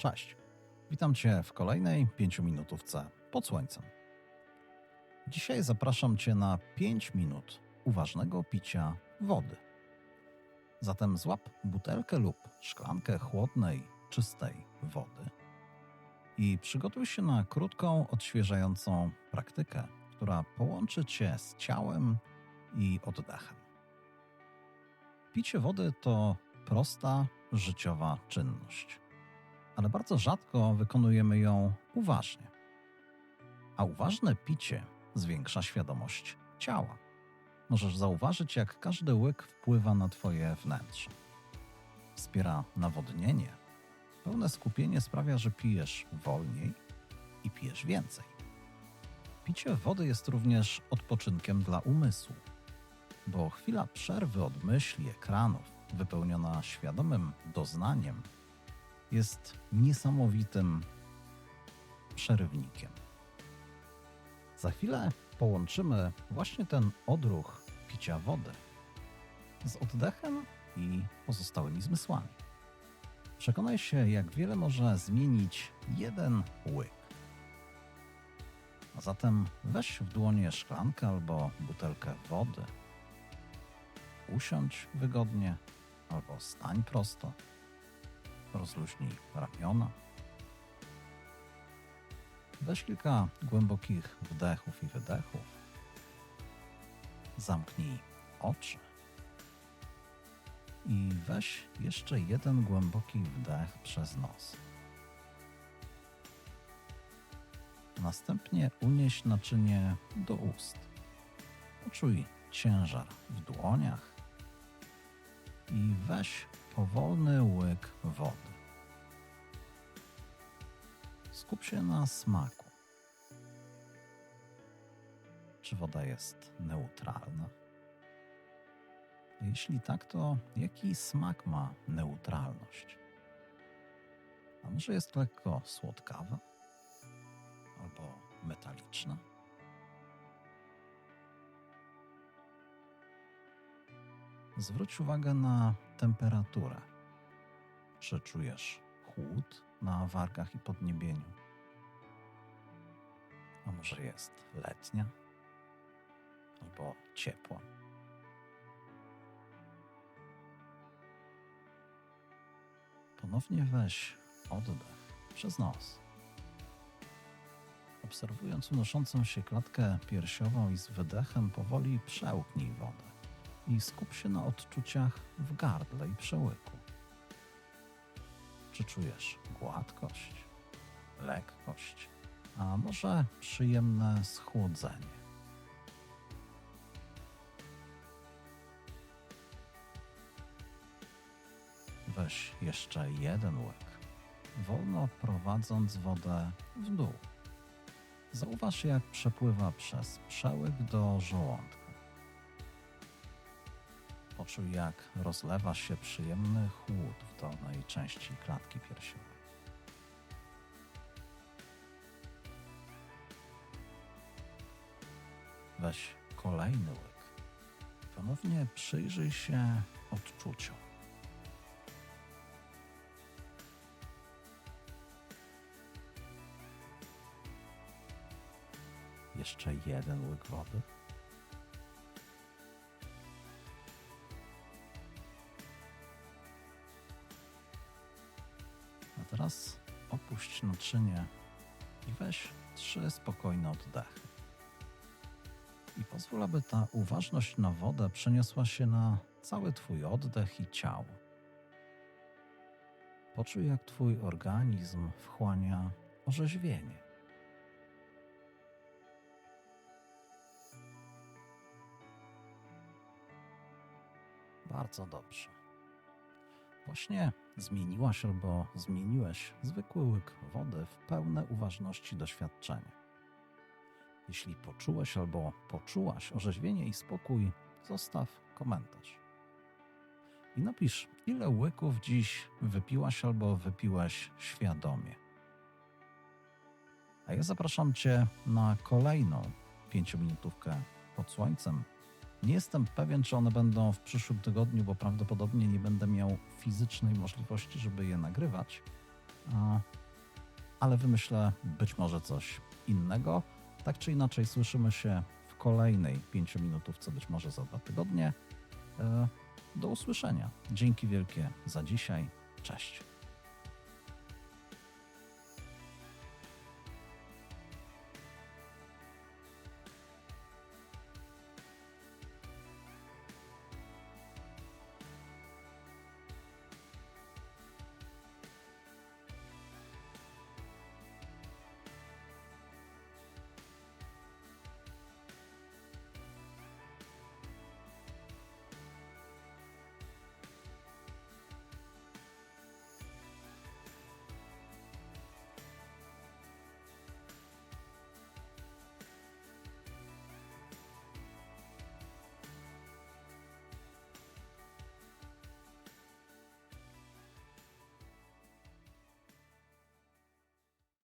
Cześć. Witam Cię w kolejnej pięciominutówce pod słońcem. Dzisiaj zapraszam Cię na 5 minut uważnego picia wody. Zatem złap butelkę lub szklankę chłodnej, czystej wody i przygotuj się na krótką, odświeżającą praktykę, która połączy Cię z ciałem i oddechem. Picie wody to prosta, życiowa czynność, ale bardzo rzadko wykonujemy ją uważnie. A uważne picie zwiększa świadomość ciała. Możesz zauważyć, jak każdy łyk wpływa na Twoje wnętrze. Wspiera nawodnienie. Pełne skupienie sprawia, że pijesz wolniej i pijesz więcej. Picie wody jest również odpoczynkiem dla umysłu, bo chwila przerwy od myśli, ekranów, wypełniona świadomym doznaniem, jest niesamowitym przerywnikiem. Za chwilę połączymy właśnie ten odruch picia wody z oddechem i pozostałymi zmysłami. Przekonaj się, jak wiele może zmienić jeden łyk. A zatem weź w dłonie szklankę albo butelkę wody. Usiądź wygodnie albo stań prosto. Rozluźnij ramiona. Weź kilka głębokich wdechów i wydechów. Zamknij oczy. I weź jeszcze jeden głęboki wdech przez nos. Następnie unieś naczynie do ust. Poczuj ciężar w dłoniach i weź powolny łyk wody. Skup się na smaku. Czy woda jest neutralna? Jeśli tak, to jaki smak ma neutralność? A może jest lekko słodkawa? Albo metaliczna? Zwróć uwagę na temperaturę. Czy czujesz chłód na wargach i podniebieniu? A może jest letnia? Albo ciepła? Ponownie weź oddech przez nos. Obserwując unoszącą się klatkę piersiową i z wydechem powoli przełknij wodę i skup się na odczuciach w gardle i przełyku. Czy czujesz gładkość, lekkość, a może przyjemne schłodzenie? Weź jeszcze jeden łyk, wolno prowadząc wodę w dół. Zauważ, jak przepływa przez przełyk do żołądka. Poczuj, jak rozlewa się przyjemny chłód w dolnej części klatki piersiowej. Weź kolejny łyk. Ponownie przyjrzyj się odczuciom. Jeszcze jeden łyk wody. Teraz opuść naczynie i weź trzy spokojne oddechy. I pozwól, aby ta uważność na wodę przeniosła się na cały Twój oddech i ciało. Poczuj, jak Twój organizm wchłania orzeźwienie. Bardzo dobrze. Właśnie zmieniłaś albo zmieniłeś zwykły łyk wody w pełne uważności doświadczenie. Jeśli poczułeś albo poczułaś orzeźwienie i spokój, zostaw komentarz. I napisz, ile łyków dziś wypiłaś albo wypiłeś świadomie. A ja zapraszam Cię na kolejną pięciominutówkę pod słońcem nie jestem pewien, czy one będą w przyszłym tygodniu, bo prawdopodobnie nie będę miał fizycznej możliwości, żeby je nagrywać, ale wymyślę być może coś innego. Tak czy inaczej, słyszymy się w kolejnej pięciominutówce, być może za dwa tygodnie. E, Do usłyszenia. Dzięki wielkie za dzisiaj. Cześć.